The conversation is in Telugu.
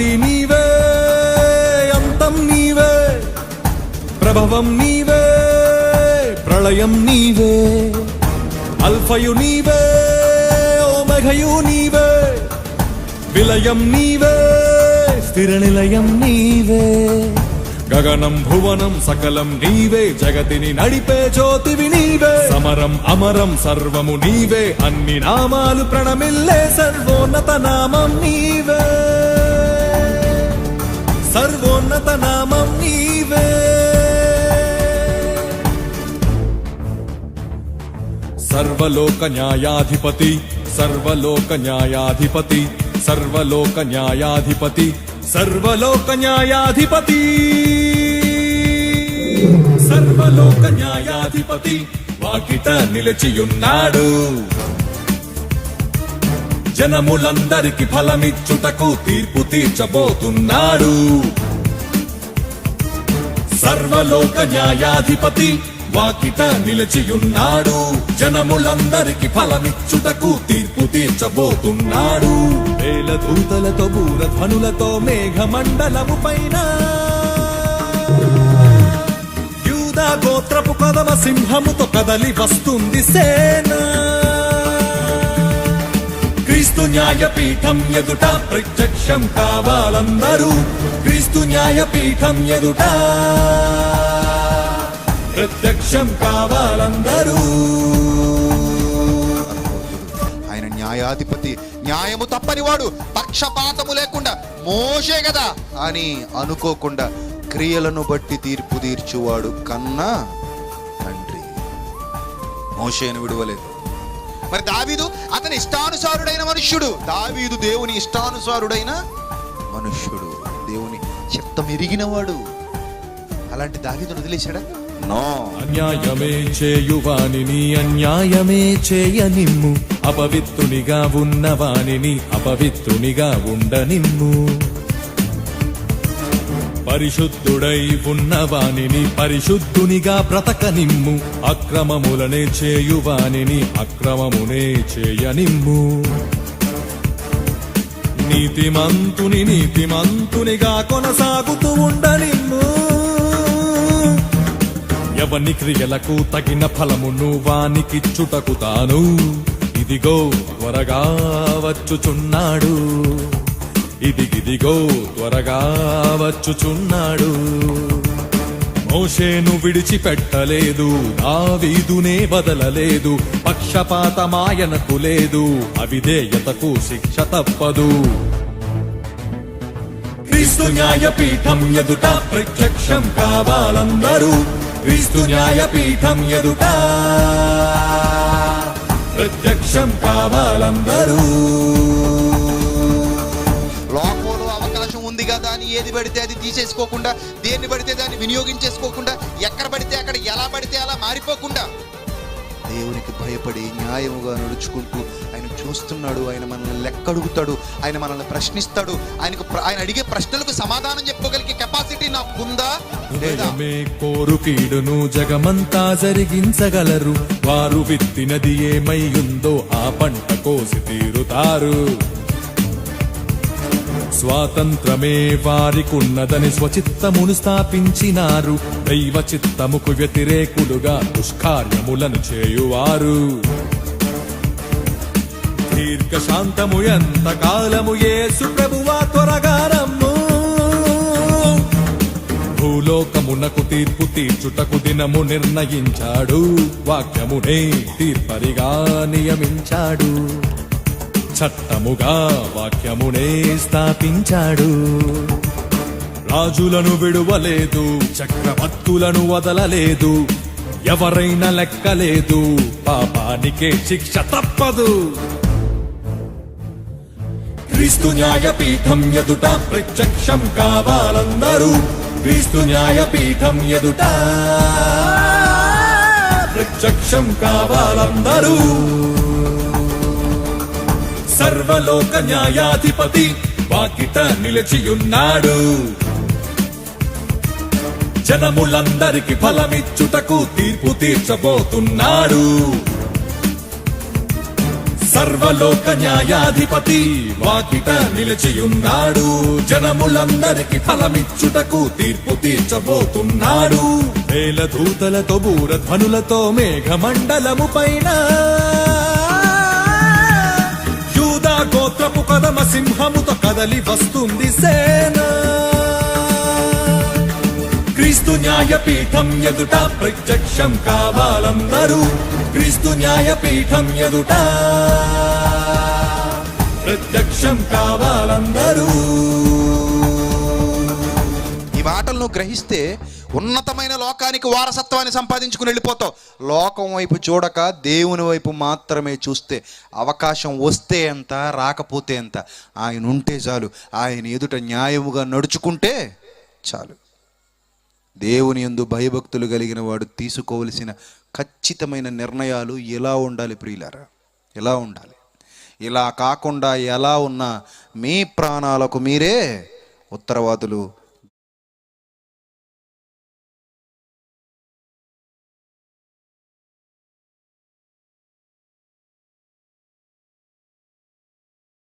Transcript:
ఆది నీవే అంతం నీవే ప్రభవం నీవే ప్రళయం నీవే అల్ఫయు నీవే ఓమఘయు నీవే విలయం నీవే స్థిర నిలయం నీవే. గగనం భువనం సకలం నీవే జగతిని నడిపే జ్యోతివి నీవే. సమరం అమరం సర్వము నీవే అన్ని నామాలు ప్రణమిల్లే సర్వోన్నత నామం నీవే. సర్వోన్నత నామం నీవే. సర్వలోక న్యాయాధిపతి సర్వలోక న్యాయాధిపతి సర్వలోక న్యాయాధిపతి సర్వలోక న్యాయాధిపతి. సర్వలోక న్యాయాధిపతి వాకిట నిలిచియున్నాడు. జనములందరికి ఫలమిచ్చుటకు తీర్పు తీర్చబోతున్నాడు. సర్వలోక న్యాయాధిపతి వాకిట నిలిచియున్నాడు. జనములందరికి ఫలమిచ్చుటకు తీర్పు తీర్చబోతున్నాడు. వేల దూతలతో బూరధ్వనులతో మేఘమండలము పైన. యూదా గోత్రపు కదమ సింహముతో కదలి వస్తుంది సేనా. క్రీస్తు న్యాయపీఠం ఎదుట ప్రత్యక్షం కావాలందరూ క్రీస్తు న్యాయపీఠం ఎదుట. ప్రత్యక్షం కావాలందరూ. ఆయన న్యాయాధిపతి న్యాయము తప్పనివాడు పక్షపాతము లేకుండా మోసే కదా అని అనుకోకుండా క్రియలను బట్టి తీర్పు తీర్చువాడు కన్నా తండ్రి. మోషేను విడువలేదు. మరి దావీదు అతని ఇష్టానుసారుడైన మనుష్యుడు. దావీదు దేవుని ఇష్టానుసారుడైన మనుష్యుడు. దేవుని చిత్తం ఎరిగినవాడు. అలాంటి దావీదును వదిలేశాడా? నో. అన్యాయమే చేయువానిని అన్యాయమే చేయనిమ్ము అపవిత్రునిగా ఉన్నవానిని అపవిత్రునిగా ఉండనిమ్ము పరిశుద్ధుడై ఉన్నవానిని పరిశుద్ధునిగా బ్రతకనిమ్ము. అక్రమములనే చేయువానిని అక్రమమునే చేయనిమ్ము. నీతిమంతుని నీతిమంతునిగా కొనసాగుతూ ఉండనిమ్ము. ఎవని క్రియలకు తగిన ఫలమును వానికిచ్చుటకు తాను. ఇదిగో త్వరగా వచ్చుచున్నాడు. ఇదిగిదిగో త్వరగా వచ్చుచున్నాడు. మోషేను విడిచిపెట్టలేదు దావీదునే బదలలేదు పక్షపాతమాయనకు లేదు అవిధేయతకు శిక్ష తప్పదు. క్రీస్తు న్యాయపీఠం ఎదుట ప్రత్యక్షం కావాలందరూ క్రీస్తు న్యాయపీఠం ఎదుట ప్రత్యక్షం కావాలందరూ. పడితే అది తీసేసుకోకుండా దేన్ని పడితే దాన్ని వినియోగించేసుకోకుండా ఎక్కడ పడితే అక్కడ ఎలా పడితే అలా మారిపోకుండా. దేవునికి భయపడి న్యాయముగా నడుచుకుంటూ ఆయన చూస్తున్నాడు ఆయన మనల్ని లెక్కడుగుతాడు ఆయన మనల్ని ప్రశ్నిస్తాడు ఆయనకు ఆయన అడిగే ప్రశ్నలకు సమాధానం చెప్పుకోగలిగే కెపాసిటీ నాకుందా? లేదా? హృదయమే కోరుకీడును జగమంతా జరిగించగలరు. వారు విత్తినది ఏమై ఉందో ఆ పంట కోసి తీరుతారు. స్వాతంత్రమే వారికున్నదని స్వచిత్తమును స్థాపించినారు. దైవ చిత్తముకు వ్యతిరేకులుగా దుష్కార్యములను చేయువారు. దీర్ఘశాంతము ఎంత కాలము యేసు ప్రభువా త్వరగా రమ్ము భూలోకమునకు తీర్పు తీర్చుటకు దినము నిర్ణయించాడు. వాక్యమునే తీర్పరిగా నియమించాడు. చట్టముగా వాక్యమునే స్థాపించాడు. రాజులను విడువలేదు చక్రవర్తులను వదలలేదు ఎవరైనా లెక్కలేదు పాపానికే శిక్ష తప్పదు. క్రీస్తు న్యాయపీఠం ఎదుట ప్రత్యక్షం కావాలందరూ క్రీస్తు న్యాయపీఠం ఎదుట ప్రత్యక్షం కావాలందరూ. సర్వలోక న్యాయాధిపతి వాకిట నిలిచియున్నాడు. జనములందరికి ఫలమిచ్చుటకు తీర్పు తీర్చబోతున్నాడు. సర్వలోక న్యాయాధిపతి వాకిట నిలిచియున్నాడు. జనములందరికి ఫలమిచ్చుటకు తీర్పు తీర్చబోతున్నాడు. వేల దూతలతో బూరధ్వనులతో మేఘమండలము పైన పదమ కదమ సింహముతో కదలి వస్తుంది సేన. క్రీస్తు న్యాయపీఠం ఎదుట ప్రత్యక్షం కావాలందరూ క్రీస్తు న్యాయపీఠం ఎదుట ప్రత్యక్షం కావాలందరూ. ఈ మాటలను గ్రహిస్తే ఉన్నతమైన లోకానికి వారసత్వాన్ని సంపాదించుకుని వెళ్ళిపోతావు. లోకం వైపు చూడక దేవుని వైపు మాత్రమే చూస్తే అవకాశం వస్తే ఎంత రాకపోతే ఎంత? ఆయన ఉంటే చాలు. ఆయన ఎదుట న్యాయముగా నడుచుకుంటే చాలు. దేవుని యందు భయభక్తులు కలిగిన వాడు తీసుకోవలసిన ఖచ్చితమైన నిర్ణయాలు ఎలా ఉండాలి ప్రియులారా? ఎలా ఉండాలి? ఇలా కాకుండా ఎలా ఉన్నా మీ ప్రాణాలకు మీరే ఉత్తరవాదులు